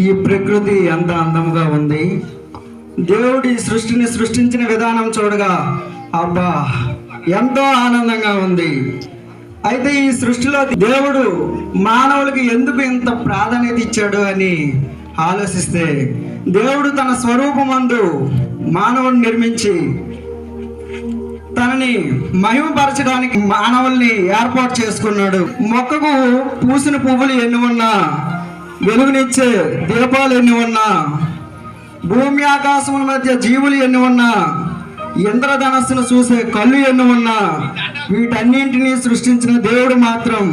ఈ ప్రకృతి ఎంత అందముగా ఉంది. దేవుడి సృష్టిని సృష్టించిన విధానం చూడగా అబ్బా ఎంతో ఆనందంగా ఉంది. అయితే ఈ సృష్టిలో దేవుడు మానవులకి ఎందుకు ఇంత ప్రాధాన్యత ఇచ్చాడు అని ఆలోచిస్తే దేవుడు తన స్వరూపమందు మానవుని నిర్మించి తనని మహిమపరచడానికి మానవుల్ని ఏర్పాటు చేసుకున్నాడు. మొక్కకు పూసిన పువ్వులు ఎన్ని ఉన్నా వెలుగునిచ్చే దీపాలు ఎన్ని ఉన్నా భూమి ఆకాశముల మధ్య జీవులు ఎన్ని ఉన్నా ఇంద్రధనస్సును చూసే కళ్ళు ఎన్ని ఉన్నా వీటన్నింటినీ సృష్టించిన దేవుడు మాత్రం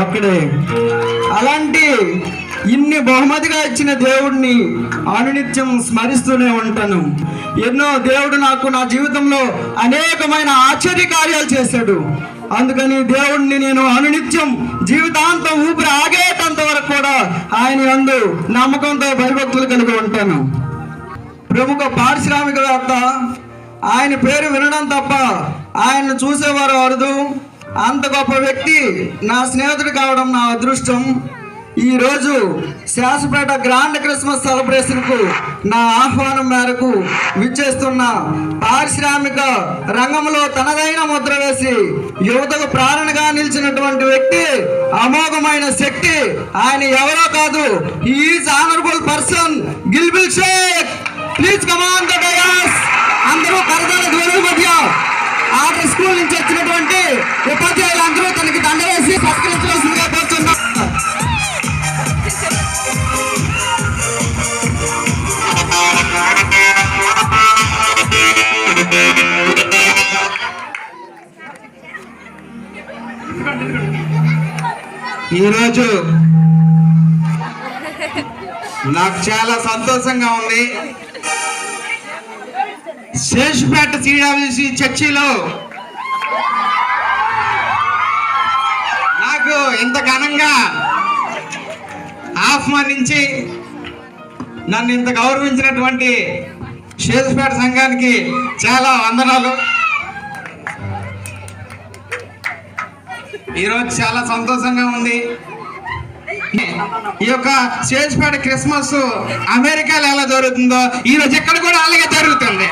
ఒక్కడే. అలాంటి ఇన్ని బహుమతిగా ఇచ్చిన దేవుడిని అనునిత్యం స్మరిస్తూనే ఉంటాను. ఎన్నో దేవుడు నాకు నా జీవితంలో అనేకమైన ఆశ్చర్య కార్యాలు చేశాడు. అందుకని దేవుడిని నేను అనునిత్యం జీవితాంతం ఊపిరి ఆగేటంత వరకు కూడా ఆయన యందు నమ్మకంతో భయభక్తులు కలిగి ఉంటాను. ప్రముఖ పారిశ్రామికవేత్త ఆయన పేరు వినడం తప్ప ఆయన్ని చూసేవారు అరుదు. అంత గొప్ప వ్యక్తి నా స్నేహితుడు కావడం నా అదృష్టం. ఈరోజు శాసపేట గ్రాండ్ క్రిస్మస్ సెలబ్రేషన్కు నా ఆహ్వానం మేరకు విచ్చేస్తున్న పారిశ్రామిక రంగంలో తనదైన ముద్ర వేసి యువతకు ప్రారణగా నిలిచినటువంటి వ్యక్తి అమోఘమైన శక్తి ఆయన ఎవరో కాదు is honourable person గిల్బిల్ Shaikh please come on the అందరూ కరదాల ధ్వనుల మధ్య ఆర్డర్ స్కూల్ నుంచి వచ్చినటువంటి ఉపాధ్యాయులు అందరూ తనకి దండ ఈరోజు నాకు చాలా సంతోషంగా ఉంది. శేషుపేట సిడబ్ల్యూసి చర్చిలో నాకు ఇంత ఘనంగా ఆహ్వానించి నన్ను ఇంత గౌరవించినటువంటి శేషుపేట సంఘానికి చాలా వందనాలు. ఈరోజు చాలా సంతోషంగా ఉంది. ఈ యొక్క సేజ్పేట క్రిస్మస్ అమెరికాలో ఎలా జరుగుతుందో ఈరోజు ఇక్కడ కూడా అలాగే జరుగుతుంది.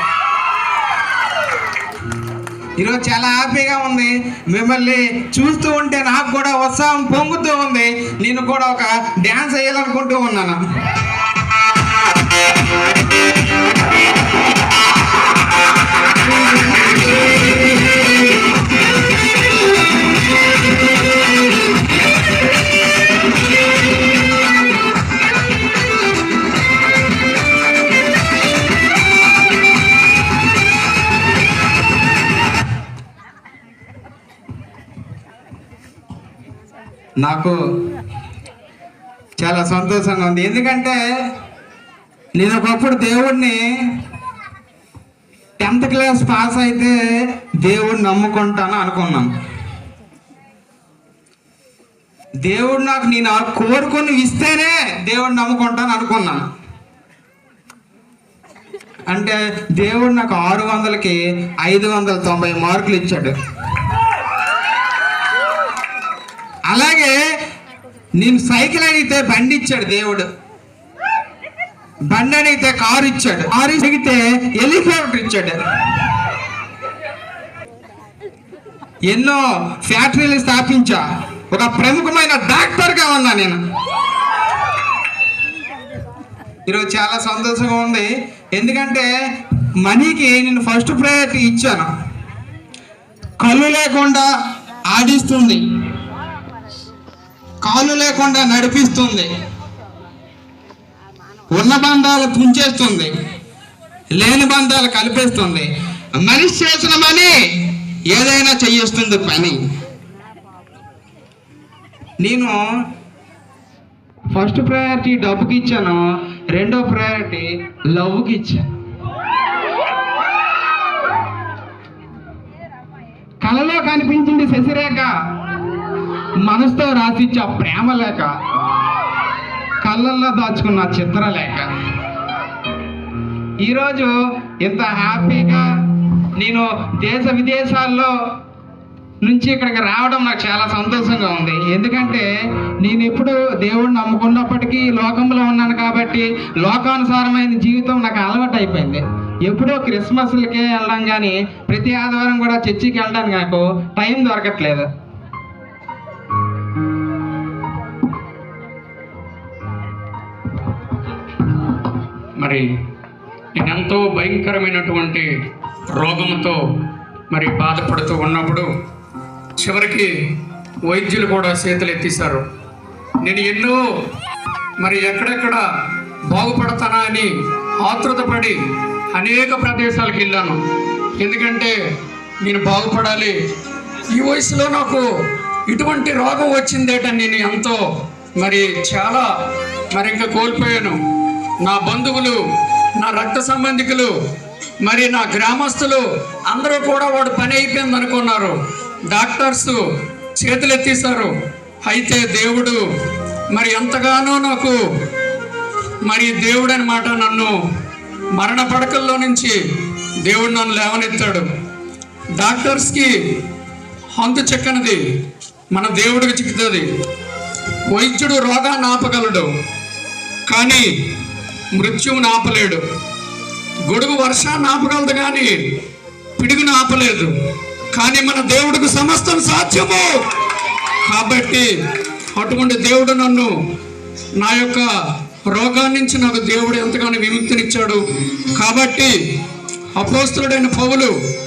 ఈరోజు చాలా హ్యాపీగా ఉంది. మిమ్మల్ని చూస్తూ ఉంటే నాకు కూడా ఉత్సాహం పొంగుతూ ఉంది. నేను కూడా ఒక డ్యాన్స్ వేయాలనుకుంటూ ఉన్నాను. నాకు చాలా సంతోషంగా ఉంది. ఎందుకంటే నేను ఒకప్పుడు దేవుణ్ణి టెన్త్ క్లాస్ పాస్ అయితే దేవుడిని నమ్ముకుంటాను అనుకున్నాను. దేవుడు నాకు నేను ఆ కోరుకొని ఇస్తేనే దేవుడిని నమ్ముకుంటాను అనుకున్నాను. అంటే దేవుడు నాకు ఆరు వందలకి ఐదు వందల తొంభై మార్కులు ఇచ్చాడు అలాగే నేను సైకిల్ అడిగితే బండి ఇచ్చాడు దేవుడు. బండి అడిగితే కారు ఇచ్చాడు. కారు అడిగితే హెలికాప్టర్ ఇచ్చాడు. ఎన్నో ఫ్యాక్టరీలు స్థాపించా. ఒక ప్రముఖమైన డాక్టర్గా ఉన్నా నేను. ఈరోజు చాలా సంతోషంగా ఉంది. ఎందుకంటే మనీకి నేను ఫస్ట్ ప్రయారిటీ ఇచ్చాను. కళ్ళు లేకుండా ఆడిస్తుంది. కాలు లేకుండా నడిపిస్తుంది. ఉన్న బంధాలు తుంచేస్తుంది. లేని బంధాలు కలిపేస్తుంది. మనిషి చేసిన పని ఏదైనా చేయిస్తుంది పని. నేను ఫస్ట్ ప్రయారిటీ డబ్బుకి ఇచ్చాను. రెండో ప్రయారిటీ లవ్కి ఇచ్చాను. కలలో కనిపించింది శశిరేఖ. మనసుతో రాసిచ్చే ప్రేమ లేక కళ్ళల్లో దాచుకున్న చిత్ర చిత్రలేఖ ఈరోజు ఇంత హ్యాపీగా నేను దేశ విదేశాల్లో నుంచి ఇక్కడికి రావడం నాకు చాలా సంతోషంగా ఉంది. ఎందుకంటే నేను ఎప్పుడు దేవుడిని నమ్ముకున్నప్పటికీ లోకంలో ఉన్నాను కాబట్టి లోకానుసారమైన జీవితం నాకు అలవాటు అయిపోయింది. ఎప్పుడో క్రిస్మస్లకే వెళ్ళడం కానీ ప్రతి ఆదివారం కూడా చర్చికి వెళ్ళడానికి నాకు టైం దొరకట్లేదు. మరి ఎంతో భయంకరమైనటువంటి రోగంతో మరి బాధపడుతూ ఉన్నప్పుడు చివరికి వైద్యులు కూడా చేతులు ఎత్తేశారు. నేను ఎన్నో మరి ఎక్కడెక్కడ బాగుపడతానా అని ఆతృతపడి అనేక ప్రదేశాలకు వెళ్ళాను. ఎందుకంటే నేను బాగుపడాలి. ఈ వయసులో నాకు ఇటువంటి రోగం వచ్చిందేటని నేను ఎంతో మరి చాలా మరి ఇంకా కోల్పోయాను. నా బంధువులు నా రక్త సంబంధికులు మరి నా గ్రామస్తులు అందరూ కూడా వాడు పని అయిపోయింది అనుకున్నారు. డాక్టర్స్ చేతులెత్తేశారు అయితే దేవుడు మరి ఎంతగానో నాకు మరి దేవుడు అనమాట నన్ను మరణ పడకల్లో నుంచి దేవుడు నన్ను లేవనెత్తాడు. డాక్టర్స్కి హంతు చెక్కనిది మన దేవుడికి చిక్కుతుంది. వైద్యుడు రోగాన్ని ఆపగలడు. కానీ మృత్యువుని ఆపలేడు. గొడుగు వర్షాన్ని ఆపగలదు కానీ పిడుగును ఆపలేదు. కానీ మన దేవుడికి సమస్తం సాధ్యము. కాబట్టి అటువంటి దేవుడు నన్ను నా యొక్క రోగాన్ని నుంచి నాకు దేవుడు ఎంతగానో విముక్తినిచ్చాడు. కాబట్టి అపోస్తుడైన పౌలు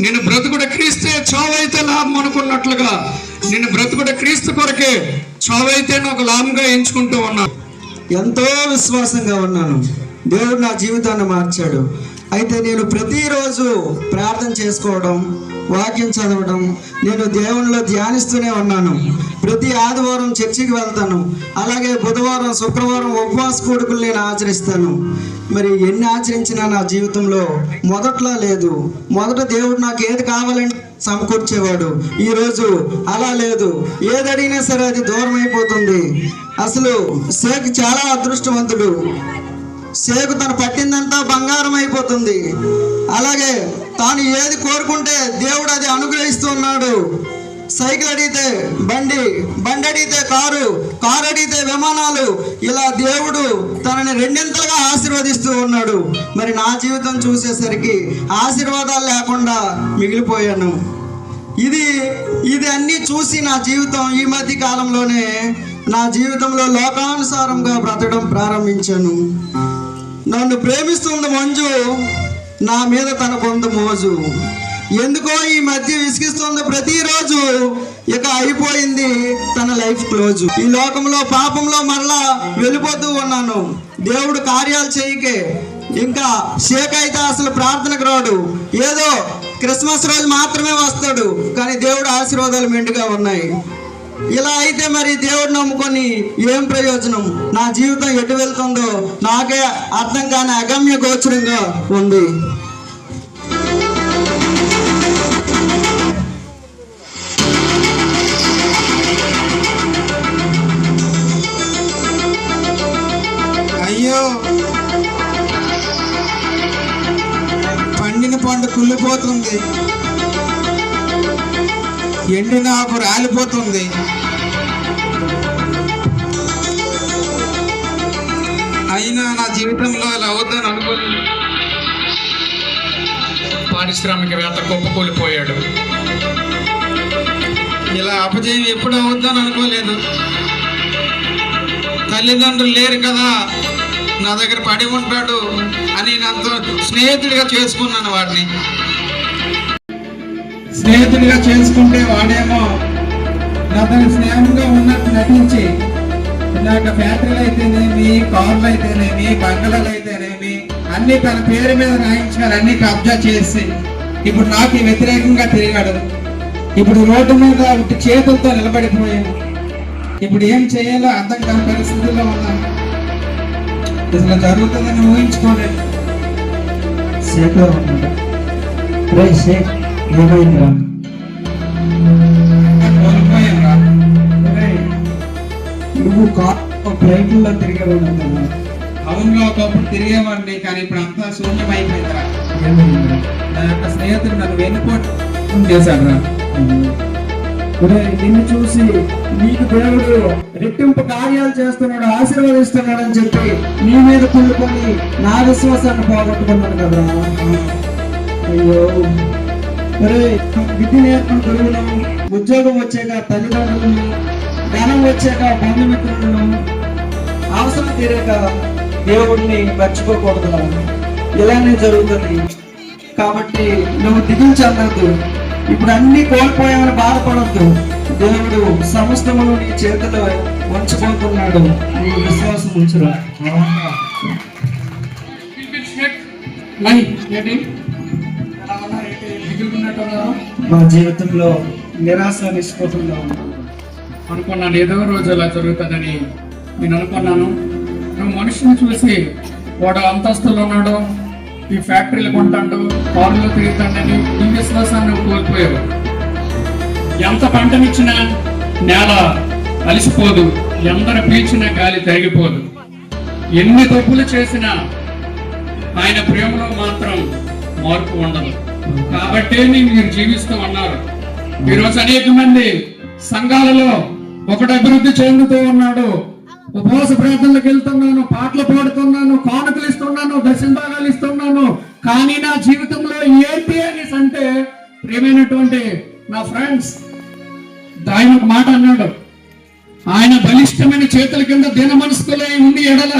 నేను బ్రతుకుడ క్రీస్తే చావైతే లాభం అనుకున్నట్లుగా నేను బ్రతుకుడ క్రీస్తు కొరకే చావైతే నాకు లాభంగా ఎంచుకుంటూ ఉన్నాను. ఎంతో విశ్వాసంగా ఉన్నాను. దేవుడు నా జీవితాన్ని మార్చాడు. అయితే నేను ప్రతిరోజు ప్రార్థన చేసుకోవడం వాక్యం చదవడం నేను దేవునిలో ధ్యానిస్తూనే ఉన్నాను. ప్రతి ఆదివారం చర్చికి వెళ్తాను. అలాగే బుధవారం శుక్రవారం ఉపవాస కోడుకులు నేను ఆచరిస్తాను. మరి ఎన్ని ఆచరించినా నా జీవితంలో మొదట్లో లేదు. మొదట దేవుడు నాకు ఏది కావాలంటే సమకూర్చేవాడు. ఈరోజు అలా లేదు. ఏది అడిగినా సరే అది దూరం అయిపోతుంది అసలు షేక్ చాలా అదృష్టవంతుడు. సేకు తను పట్టిందంతా బంగారం అయిపోతుంది. అలాగే తాను ఏది కోరుకుంటే దేవుడు అది అనుగ్రహిస్తున్నాడు సైకిల్ అడిగితే బండి బండి అడిగితే కారు కారు అడిగితే విమానాలు ఇలా దేవుడు తనని రెండింతలుగా ఆశీర్వదిస్తూ ఉన్నాడు. మరి నా జీవితం చూసేసరికి ఆశీర్వాదాలు లేకుండా మిగిలిపోయాను. ఇది ఇది అన్నీ చూసి నా జీవితం ఈ మధ్య కాలంలోనే నా జీవితంలో లోకానుసారంగా బ్రతకడం ప్రారంభించాను. నన్ను ప్రేమిస్తుంది మంజు నా మీద తనకుంది మోజు. ఎందుకో ఈ మధ్య విసిగిస్తుంది ప్రతిరోజు. ఇక అయిపోయింది తన లైఫ్ క్లోజ్. ఈ లోకంలో పాపంలో మరలా వెళ్ళిపోతూ ఉన్నాను. దేవుడు కార్యాలు చేయకే. ఇంకా షేక్ అయితే అసలు ప్రార్థనకు రాడు. ఏదో క్రిస్మస్ రోజు మాత్రమే వస్తాడు. కానీ దేవుడు ఆశీర్వాదాలు మెండుగా ఉన్నాయి. ఇలా అయితే మరి దేవుడు నమ్ముకొని ఏం ప్రయోజనం? నా జీవితం ఎటు వెళ్తుందో నాకే అర్థం కాని అగమ్య గోచరంగా ఉంది. అయ్యో! పండిన పండు కుళ్ళిపోతుంది. ఎండిన నాకు రాలిపోతుంది. అయినా నా జీవితంలో ఇలా అవుద్దని అనుకోలేదు. పారిశ్రామికవేత్త కుప్పకూలిపోయాడు ఇలా అపజయం ఎప్పుడు అవుద్దని అనుకోలేదు. తల్లిదండ్రులు లేరు కదా నా దగ్గర పడి ఉంటాడు అని నాతో స్నేహితుడిగా చేసుకున్నాను వాడిని. స్నేహితుడిగా చేసుకుంటే వాడేమో నాతో స్నేహంగా ఉన్నట్టు నటించి నాకు ఫ్యాక్టరీలు అయితేనేమి కార్లు అయితేనేమి బంగళాలు అయితేనేమి అన్ని తన పేరు మీద రాయించారు అన్ని కబ్జా చేసి ఇప్పుడు నాకు వ్యతిరేకంగా తిరిగాడు. ఇప్పుడు రోడ్డు మీద ఒకటి చేతులతో నిలబడిపోయాను ఇప్పుడు ఏం చేయాలో అర్థం కాని పరిస్థితుల్లో ఉన్నాను ఇట్లా జరుగుతుందని ఊహించుకోలేదు. షేక్లో ఉన్నాడు. రే ఏమైందిరా? నువ్వు ఫ్లైట్లో తిరిగేవాడు కదా. అవునుగా ఒకప్పుడు తిరిగేవాడిని కానీ ఇప్పుడు అంతా శూన్యం అయిపోయిందిరా. ఏమైందిరా? నా యొక్క స్నేహితుడు నన్ను వెన్నుపోటు చేశాడు రా నిన్ను చూసి నీకు దేవుడు రెట్టింపు కార్యాలు చేస్తున్నాడు ఆశీర్వదిస్తున్నాడు అని చెప్పి నీ మీద కుళ్ళుకొని నా విశ్వాసాన్ని పోగొట్టుకున్నాను కదరా. అయ్యో. నేర్పిన గురువులను ఉద్యోగం వచ్చాక తల్లిదండ్రులను ధనం వచ్చాక బంధుమిత్రులను అవసరం తీరాక దేవుడిని మర్చిపోకూడదు. ఇలానే జరుగుతుంది. కాబట్టి నువ్వు దిగులు చెందద్దు ఇప్పుడు అన్ని కోల్పోయామని బాధపడద్దు. దేవుడు సమస్తమును నీ చేతిలో ఉంచబోతున్నాడు నీ విశ్వాసం ఉంచురా. మా జీవితంలో నిరాశ నిష్పత్తుల్లో ఉన్నాను అనుకున్నాను ఏదో రోజు అలా జరుగుతుందని నేను అనుకున్నాను. నువ్వు మనిషిని చూసి వాడు అంతస్తులో ఉన్నాడు ఈ ఫ్యాక్టరీలు కొంటాడు కారులో తిరుగుతాడని ఈ విశ్వాసాన్ని నువ్వు కోల్పోయావు. ఎంత పంటనిచ్చినా నేల అలిసిపోదు ఎందరు పీల్చినా గాలి తరిగిపోదు. ఎన్ని తప్పులు చేసినా ఆయన ప్రేమలో మాత్రం మార్పు ఉండదు. కాబట్టే మీరు జీవిస్తూ ఉన్నారు. ఈరోజు అనేక మంది సంఘాలలో ఒకటి అభివృద్ధి చెందుతూ ఉన్నాడు. ఉపవాస ప్రార్థనలకు వెళ్తున్నాను పాటలు పాడుతున్నాను కానుకలు ఇస్తున్నాను దశంభాగాలు ఇస్తున్నాను. కానీ నా జీవితంలో ఏంటి అనేసి అంటే ప్రియమైనటువంటి నా ఫ్రెండ్స్ ఆయన ఒక మాట అన్నాడు. ఆయన బలిష్టమైన చేతుల కింద దిన మనస్కులై ఉండి ఎడల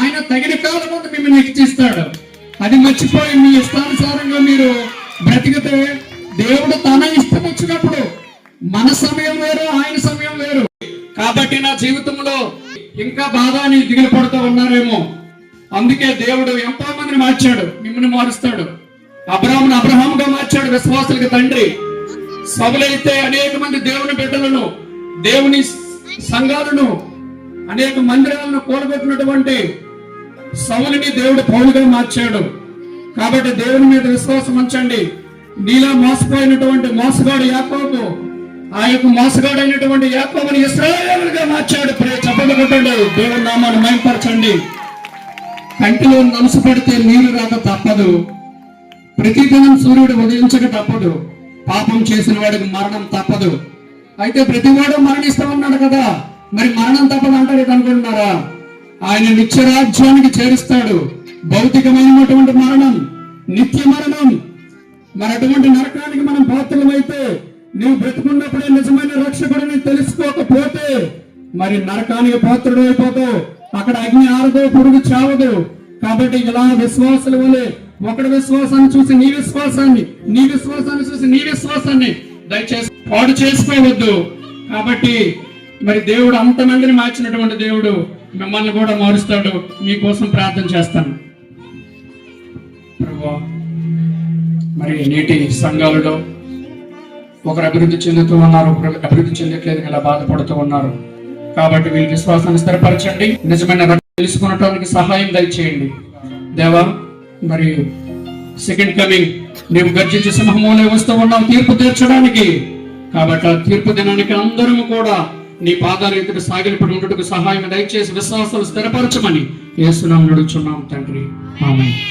ఆయన తగిన కాలం ముందు మిమ్మల్ని హెచ్చిస్తాడు అది మర్చిపోయి మీ ఇష్టానుసారంగా మీరు బ్రతికితే దేవుడు తన ఇష్టం వచ్చినప్పుడు మన సమయం వేరు ఆయన సమయం వేరు. కాబట్టి నా జీవితంలో ఇంకా బాధ అని దిగులు పడుతూ ఉన్నారేమో. అందుకే దేవుడు ఎంతో మందిని మార్చాడు మిమ్మల్ని మారుస్తాడు. అబ్రాహ్మను అబ్రహాముగా మార్చాడు విశ్వాసులకి తండ్రి. సభలైతే అనేక మంది దేవుని బిడ్డలను దేవుని సంఘాలను అనేక మందిరాలను కూడగొట్టినటువంటి సవులిని దేవుడు పౌలుగా మార్చాడు. కాబట్టి దేవుని మీద విశ్వాసం ఉంచండి. నీలా మోసపోయినటువంటి మోసగాడు యాకోబు ఆ యొక్క మోసగాడైనటువంటి యాకోబుని ఇస్రాయేలుగా మార్చాడు. ప్రే చెప్పలు దేవుని నామాన్ని మయంపరచండి కంటిలో నలుసు పడితే నీరు రాక తప్పదు. ప్రతిదినం సూర్యుడు ఉదయించక తప్పదు. పాపం చేసిన వాడికి మరణం తప్పదు. అయితే ప్రతివాడు మరణిస్తా ఉన్నాడు కదా. మరి మరణం తప్పదు అంటారు అనుకుంటున్నారా? ఆయన నిత్యరాజ్యానికి చేరుస్తాడు. భౌతికమైనటువంటి మరణం నిత్య మరణం. మరి అటువంటి నరకానికి మనం పాత్రలమైతే నువ్వు బ్రతుకున్నప్పుడే నిజమైన రక్షకుడిని తెలుసుకోకపోతే మరి నరకానికి పాత్రుడైపోతావు అక్కడ అగ్ని ఆరదు పురుగు చావదు. కాబట్టి ఇలా విశ్వాసుల వలె ఒకటి విశ్వాసాన్ని చూసి నీ విశ్వాసాన్ని నీ విశ్వాసాన్ని చూసి నీ విశ్వాసాన్ని దయచేసి పాడు చేసుకోవద్దు. కాబట్టి మరి దేవుడు అంతమందిని మార్చినటువంటి దేవుడు మిమ్మల్ని కూడా మారుస్తాడు. మీకోసం ప్రార్థన చేస్తాను. మరి నేటి సంఘాలలో ఒకరు అభివృద్ధి చెందుతూ ఉన్నారు ఒకరు అభివృద్ధి చెందట్లేదు ఇలా బాధపడుతూ ఉన్నారు. కాబట్టి వీళ్ళ విశ్వాసాన్ని స్థిరపరచండి. నిజమైన తెలుసుకునటానికి సహాయం దయచేయండి. దేవా మరి సెకండ్ కమింగ్ నీవు గర్జించి సింహంలోనే వస్తూ ఉన్నావు తీర్పు తీర్చడానికి. కాబట్టి ఆ తీర్పు దినానికి అందరం కూడా నీ పాదాలు ఎదురు సాగిలపడి ఉండటకు సహాయం దయచేసి విశ్వాసాలు స్థిరపరచమని ఏసునాం నడుచున్నాం తండ్రి. ఆమె